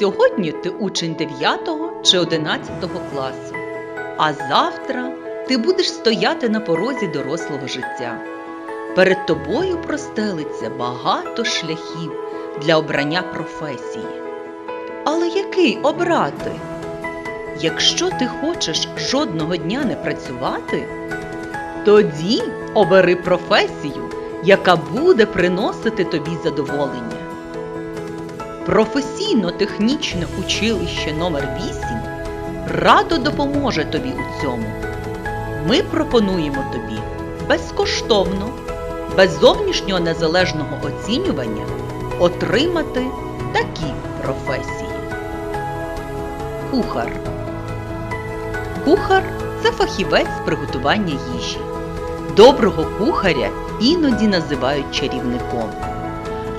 Сьогодні ти учень 9 чи 11 класу, а завтра ти будеш стояти на порозі дорослого життя. Перед тобою простелиться багато шляхів для обрання професії. Але який обрати? Якщо ти хочеш жодного дня не працювати, тоді обери професію, яка буде приносити тобі задоволення. Професійно-технічне училище номер 8 радо допоможе тобі у цьому. Ми пропонуємо тобі безкоштовно, без зовнішнього незалежного оцінювання отримати такі професії. Кухар. Кухар це фахівець приготування їжі. Доброго кухаря іноді називають чарівником.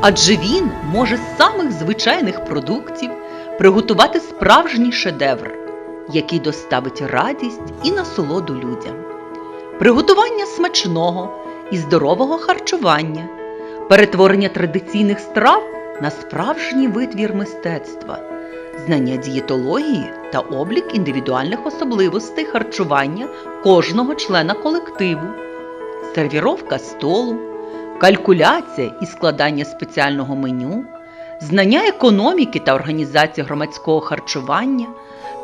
Адже він може з самих звичайних продуктів приготувати справжній шедевр, який доставить радість і насолоду людям. Приготування смачного і здорового харчування, перетворення традиційних страв на справжній витвір мистецтва, знання дієтології та облік індивідуальних особливостей харчування кожного члена колективу, сервіровка столу, калькуляція і складання спеціального меню, знання економіки та організації громадського харчування,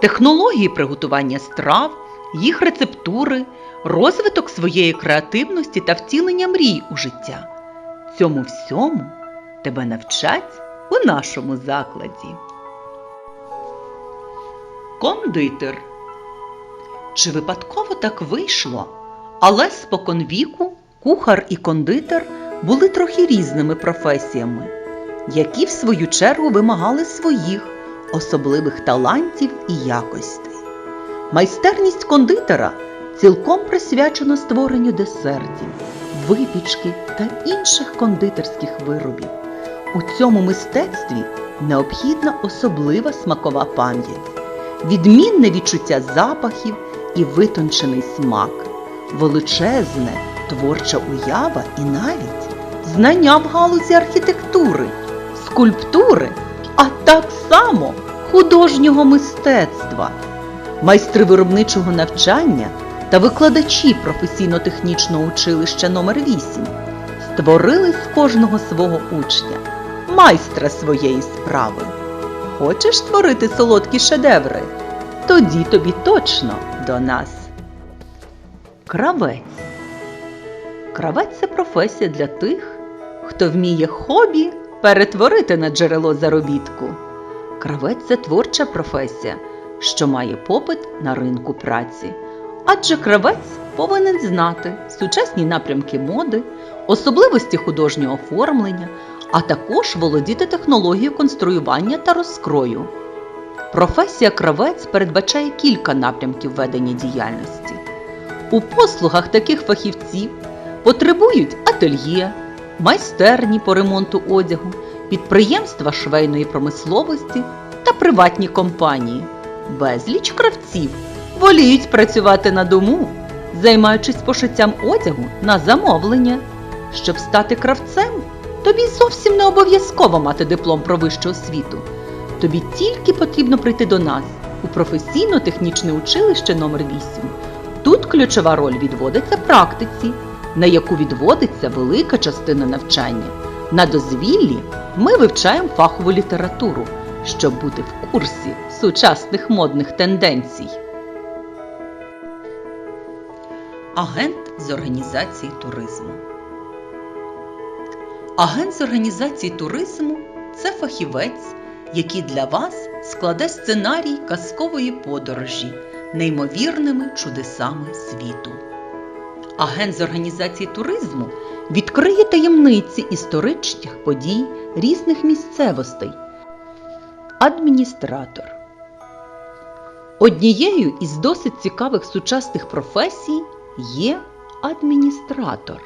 технології приготування страв, їх рецептури, розвиток своєї креативності та втілення мрій у життя. Цьому всьому тебе навчать у нашому закладі. Кондитер. Чи випадково так вийшло? Але споконвіку кухар і кондитер були трохи різними професіями, які в свою чергу вимагали своїх особливих талантів і якостей. Майстерність кондитера цілком присвячена створенню десертів, випічки та інших кондитерських виробів. У цьому мистецтві необхідна особлива смакова пам'ять, відмінне відчуття запахів і витончений смак, величезне творча уява і навіть знання в галузі архітектури, скульптури, а так само художнього мистецтва, майстри виробничого навчання та викладачі професійно-технічного училища номер 8 створили з кожного свого учня майстра своєї справи. Хочеш створити солодкі шедеври? Тоді тобі точно до нас. Кравець. Кравець це професія для тих, хто вміє хобі перетворити на джерело заробітку. Кравець це творча професія, що має попит на ринку праці. Адже кравець повинен знати сучасні напрямки моди, особливості художнього оформлення, а також володіти технологією конструювання та розкрою. Професія кравець передбачає кілька напрямків ведення діяльності. У послугах таких фахівців потребують ательє, майстерні по ремонту одягу, підприємства швейної промисловості та приватні компанії. Безліч кравців воліють працювати на дому, займаючись пошиттям одягу на замовлення. Щоб стати кравцем, тобі зовсім не обов'язково мати диплом про вищу освіту. Тобі тільки потрібно прийти до нас у професійно-технічне училище номер 8 Тут ключова роль відводиться практиці, на яку відводиться велика частина навчання. На дозвіллі ми вивчаємо фахову літературу, щоб бути в курсі сучасних модних тенденцій. Агент з організації туризму. Агент з організації туризму це фахівець, який для вас складе сценарій казкової подорожі неймовірними чудесами світу. Агент з організації туризму відкриє таємниці історичних подій різних місцевостей. Адміністратор Однією із досить цікавих сучасних професій є адміністратор.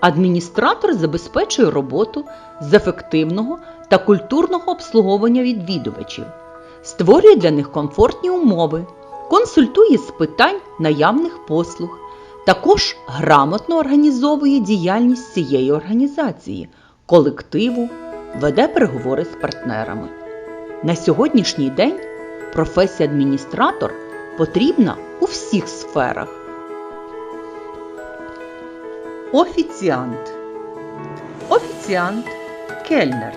Адміністратор забезпечує роботу з ефективного та культурного обслуговування відвідувачів, створює для них комфортні умови, консультує з питань наявних послуг, також грамотно організовує діяльність цієї організації, колективу, веде переговори з партнерами. На сьогоднішній день професія адміністратор потрібна у всіх сферах. Офіціант. Офіціант кельнер.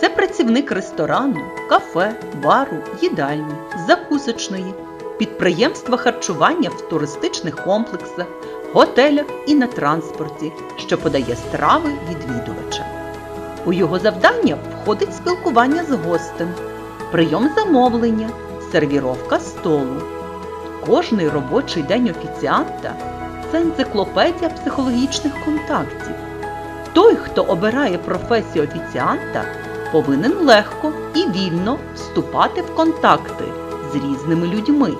Це працівник ресторану, кафе, бару, їдальні, закусочної, підприємства харчування в туристичних комплексах, готелях і на транспорті, що подає страви відвідувачам. У його завдання входить спілкування з гостем, прийом замовлення, сервіровка столу. Кожний робочий день офіціанта це енциклопедія психологічних контактів. Той, хто обирає професію офіціанта, повинен легко і вільно вступати в контакти з різними людьми,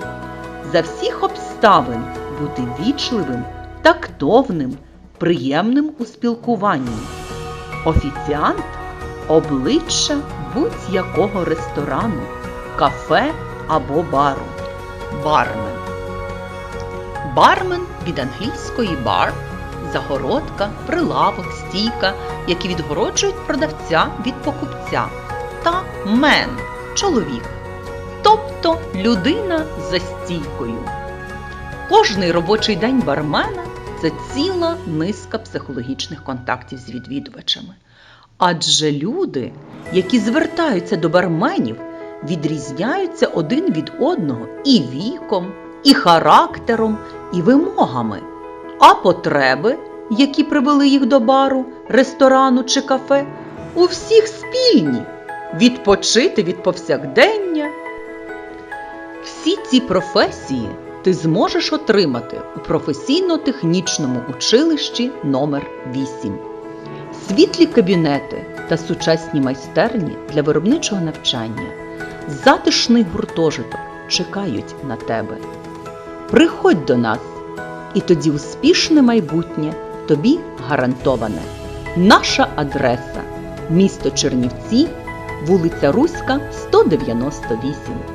за всіх обставин бути вічливим, тактовним, приємним у спілкуванні. Офіціант обличчя будь-якого ресторану, кафе або бару. Бармен. Бармен від англійської бар загородка, прилавок, стійка, які відгороджують продавця від покупця. Та мен чоловік, тобто людина за стійкою. Кожний робочий день бармена це ціла низка психологічних контактів з відвідувачами. Адже люди, які звертаються до барменів, відрізняються один від одного і віком, і характером, і вимогами, а потреби, які привели їх до бару, ресторану чи кафе, у всіх спільні відпочити від повсякдення. Всі ці професії ти зможеш отримати у професійно-технічному училищі номер 8 Світлі кабінети та сучасні майстерні для виробничого навчання, затишний гуртожиток чекають на тебе. Приходь до нас, і тоді успішне майбутнє тобі гарантоване. Наша адреса місто Чернівці, вулиця Руська, 198.